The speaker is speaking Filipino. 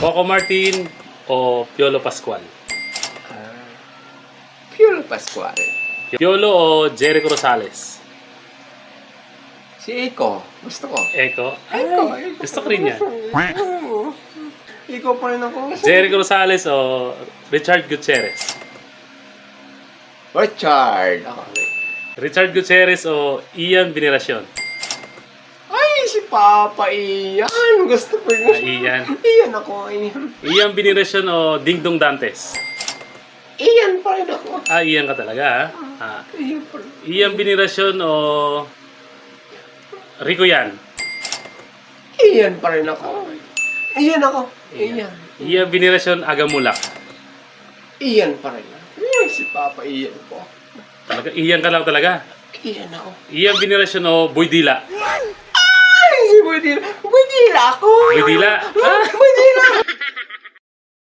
Coco Martin o Piolo Pascual? Ah, Piolo Pascual. Piolo o Jericho Rosales? Si Iko. Gusto ko. Eko? Iko. Ay, gusto ko rin yan. Oo. Iko pa rin ako. Jericho Rosales o Richard Gutierrez? Richard. Ako. Richard Gutierrez o Ian Veneracion? Si Papa Ian. Gusto ko Ah, yun. Ian. Ian ako. Ian. Ian Veneracion o Dingdong Dantes? Ian pa rin ako. Ah, Ian ka talaga, ha? Ah. Ian pa rin. Ian Veneracion o Rico Yan? Ian pa rin ako. Ian ako. Ian. Ian Veneracion Agamulak? Ian pa rin. Ay, si Papa Ian po. Talaga, Ian ka lang talaga. Ian ako. Ian Veneracion o Boy Dila? Winnie, Winnie lah aku. Winnie lah.